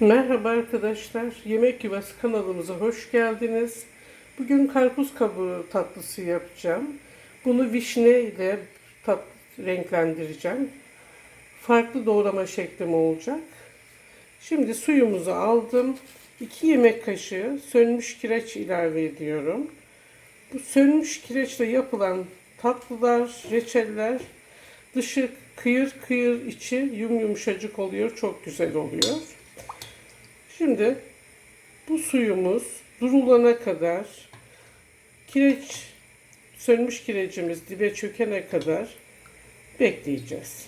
Merhaba arkadaşlar, Yemek Yuvası kanalımıza hoş geldiniz. Bugün karpuz kabuğu tatlısı yapacağım. Bunu vişne ile tat renklendireceğim. Farklı doğrama şeklim olacak. Şimdi suyumuzu aldım. 2 yemek kaşığı sönmüş kireç ilave ediyorum. Bu sönmüş kireçle yapılan tatlılar, reçeller dışı kıyır kıyır, içi yum yumuşacık oluyor. Çok güzel oluyor. Şimdi bu suyumuz durulana kadar kireç sönmüş kirecimiz dibe çökene kadar bekleyeceğiz.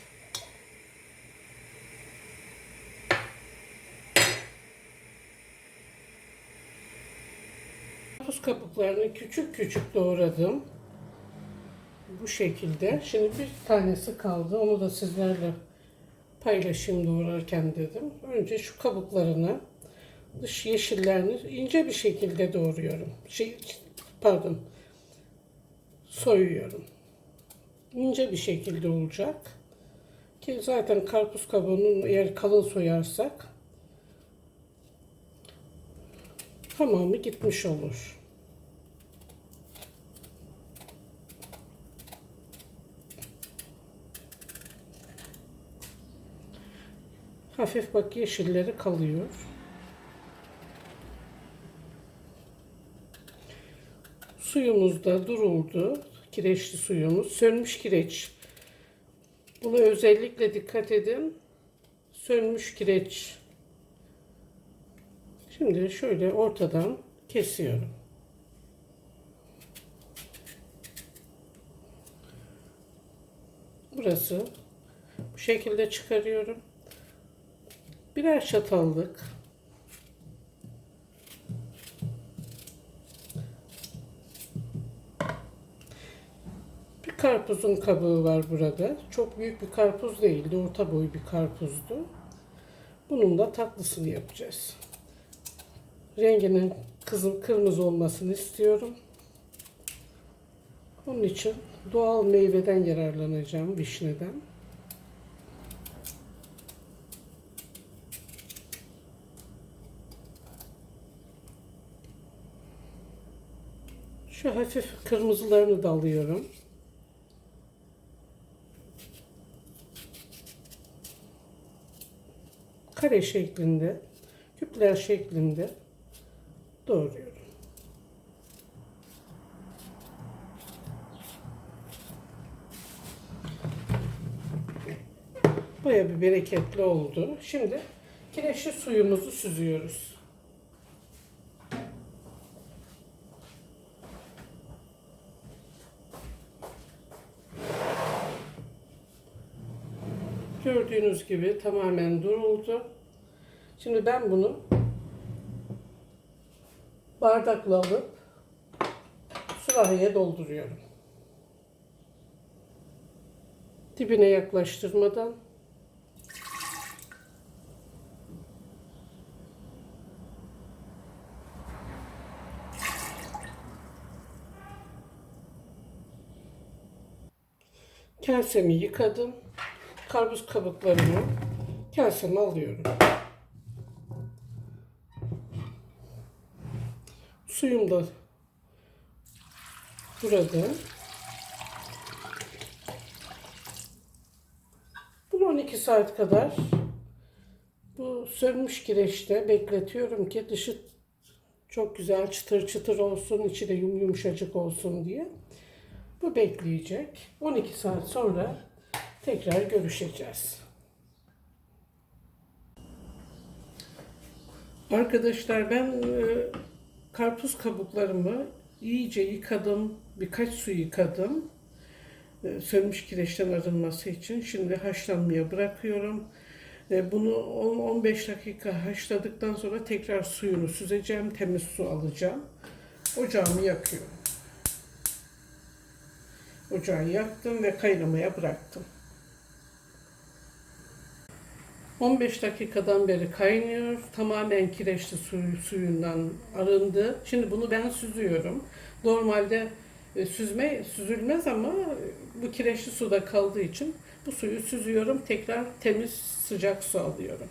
Tuz kabuklarını küçük küçük doğradım. Bu şekilde. Şimdi bir tanesi kaldı. Onu da sizlerle paylaşayım doğrarken dedim. Önce şu kabuklarını, dış yeşillerini ince bir şekilde doğruyorum. Şey, pardon, soyuyorum. İnce bir şekilde olacak. Ki zaten karpuz kabuğunun eğer kalın soyarsak tamamı gitmiş olur. Hafif bak yeşilleri kalıyor. Suyumuz da duruldu. Kireçli suyumuz. Sönmüş kireç. Buna özellikle dikkat edin. Sönmüş kireç. Şimdi şöyle ortadan kesiyorum. Burası bu şekilde çıkarıyorum. Birer çatallık karpuzun kabuğu var burada. Çok büyük bir karpuz değildi. Orta boy bir karpuzdu. Bunun da tatlısını yapacağız. Renginin kızıl kırmızı olmasını istiyorum. Onun için doğal meyveden yararlanacağım, vişneden. Şu hafif kırmızılarını da alıyorum. Kare şeklinde, küpler şeklinde doğruyorum. Baya bir bereketli oldu. Şimdi kireçli suyumuzu süzüyoruz. Gördüğünüz gibi tamamen duruldu. Şimdi ben bunu bardakla alıp sürahiye dolduruyorum. Dibine yaklaştırmadan kasemi yıkadım karpuz kabuklarını kaseme alıyorum. Suyum da burada. Bunu 12 saat kadar bu sönmüş kireçte bekletiyorum ki dışı çok güzel çıtır çıtır olsun, içi de yum yumuşacık olsun diye. Bu bekleyecek. 12 saat sonra tekrar görüşeceğiz. Arkadaşlar ben e, karpuz kabuklarımı iyice yıkadım. Birkaç su yıkadım. E, sönmüş kireçten arınması için. Şimdi haşlanmaya bırakıyorum. E, bunu 10-15 dakika haşladıktan sonra tekrar suyunu süzeceğim. Temiz su alacağım. Ocağımı yakıyorum. Ocağı yaktım ve kaynamaya bıraktım. 15 dakikadan beri kaynıyor. Tamamen kireçli suyu, suyundan arındı. Şimdi bunu ben süzüyorum. Normalde e, süzme süzülmez ama bu kireçli suda kaldığı için bu suyu süzüyorum. Tekrar temiz sıcak su alıyorum.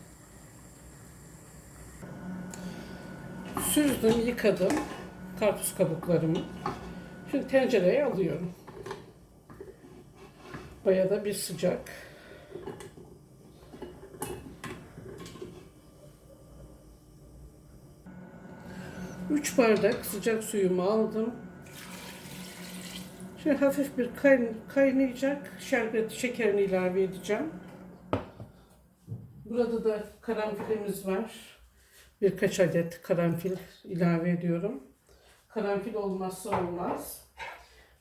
Süzdüm, yıkadım karpuz kabuklarımı. Şimdi tencereye alıyorum. Bayağı da bir sıcak. Üç bardak sıcak suyumu aldım. Şimdi hafif bir kayn kaynayacak. Şerbet şekerini ilave edeceğim. Burada da karanfilimiz var. Birkaç adet karanfil ilave ediyorum. Karanfil olmazsa olmaz.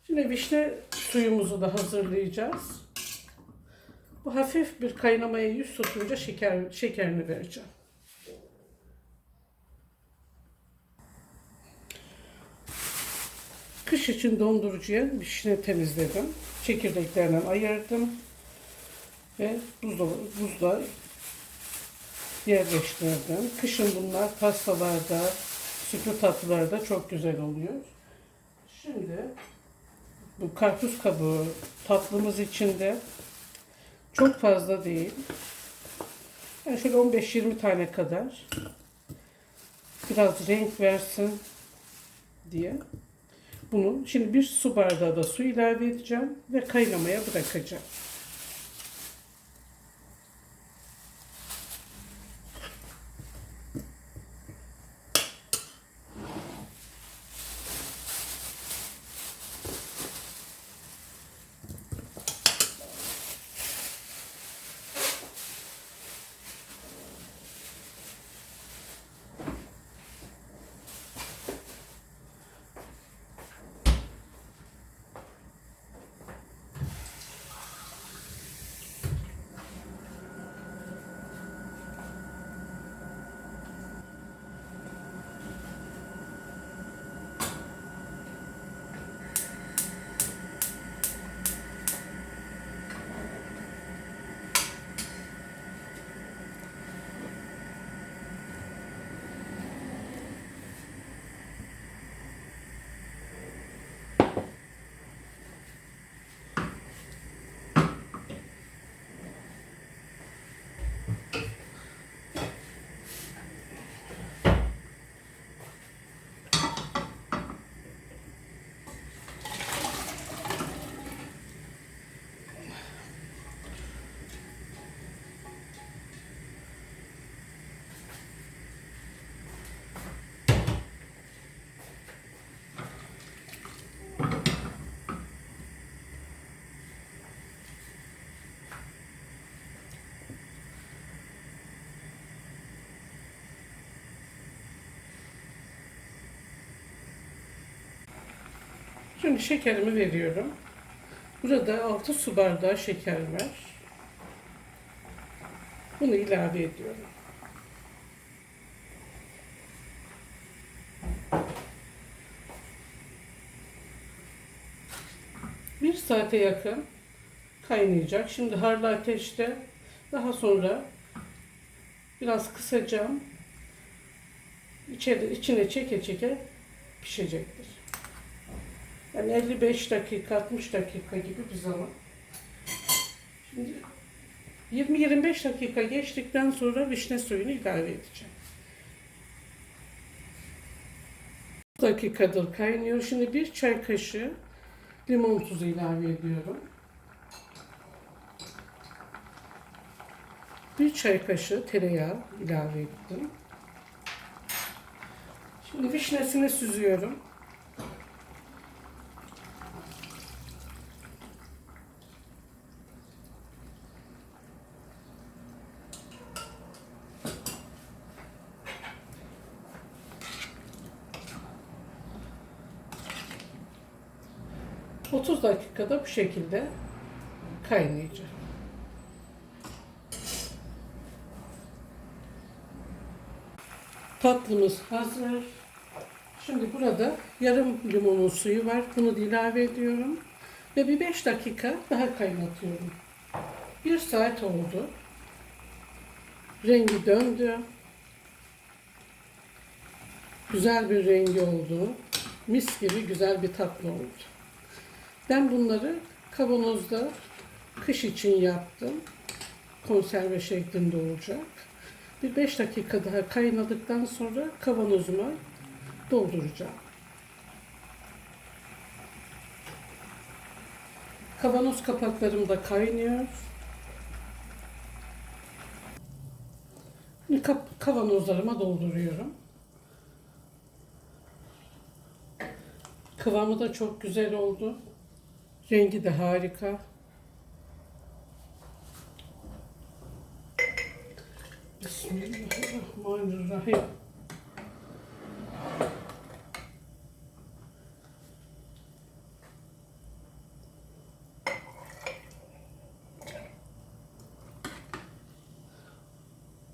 Şimdi vişne suyumuzu da hazırlayacağız. Bu hafif bir kaynamaya yüz tutunca şeker, şekerini vereceğim. Kış için dondurucuya vişne temizledim. Çekirdeklerinden ayırdım. Ve buzda, buzda yerleştirdim. Kışın bunlar pastalarda, sütlü tatlılarda çok güzel oluyor. Şimdi bu karpuz kabuğu tatlımız içinde çok fazla değil. Yani şöyle 15-20 tane kadar biraz renk versin diye bunu şimdi bir su bardağı da su ilave edeceğim ve kaynamaya bırakacağım. Şimdi şekerimi veriyorum. Burada 6 su bardağı şeker var. Bunu ilave ediyorum. Bir saate yakın kaynayacak. Şimdi harlı ateşte daha sonra biraz kısacağım. İçeri, içine çeke çeke pişecektir. Yani 55 dakika, 60 dakika gibi bir zaman. Şimdi 20-25 dakika geçtikten sonra vişne suyunu ilave edeceğim. dakikadır kaynıyor. Şimdi bir çay kaşığı limon tuzu ilave ediyorum. Bir çay kaşığı tereyağı ilave ettim. Şimdi vişnesini süzüyorum. ...30 dakikada bu şekilde kaynayacak. Tatlımız hazır. Şimdi burada yarım limonun suyu var. Bunu ilave ediyorum. Ve bir 5 dakika daha kaynatıyorum. Bir saat oldu. Rengi döndü. Güzel bir rengi oldu. Mis gibi güzel bir tatlı oldu. Ben bunları kavanozda kış için yaptım. Konserve şeklinde olacak. Bir 5 dakika daha kaynadıktan sonra kavanozuma dolduracağım. Kavanoz kapaklarım da kaynıyor. Kap- kavanozlarıma dolduruyorum. Kıvamı da çok güzel oldu. Rengi de harika. Bismillahirrahmanirrahim.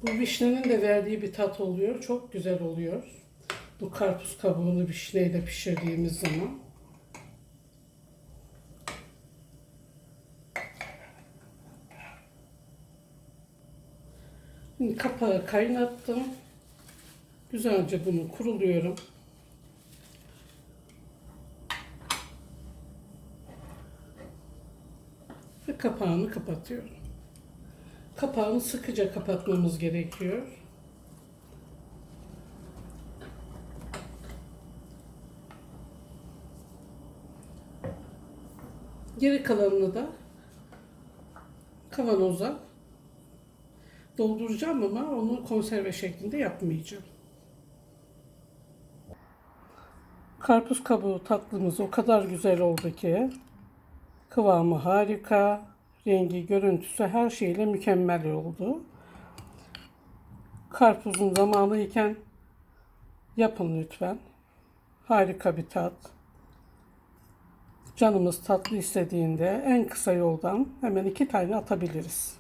Bu vişnenin de verdiği bir tat oluyor. Çok güzel oluyor. Bu karpuz kabuğunu vişneyle pişirdiğimiz zaman. Şimdi kapağı kaynattım. Güzelce bunu kuruluyorum. Ve kapağını kapatıyorum. Kapağını sıkıca kapatmamız gerekiyor. Geri kalanını da kavanoza dolduracağım ama onu konserve şeklinde yapmayacağım. Karpuz kabuğu tatlımız o kadar güzel oldu ki kıvamı harika, rengi, görüntüsü her şeyle mükemmel oldu. Karpuzun zamanı iken yapın lütfen. Harika bir tat. Canımız tatlı istediğinde en kısa yoldan hemen iki tane atabiliriz.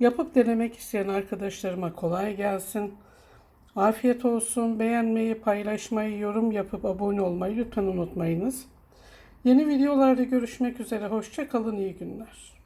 Yapıp denemek isteyen arkadaşlarıma kolay gelsin. Afiyet olsun. Beğenmeyi, paylaşmayı, yorum yapıp abone olmayı lütfen unutmayınız. Yeni videolarda görüşmek üzere. Hoşça kalın. iyi günler.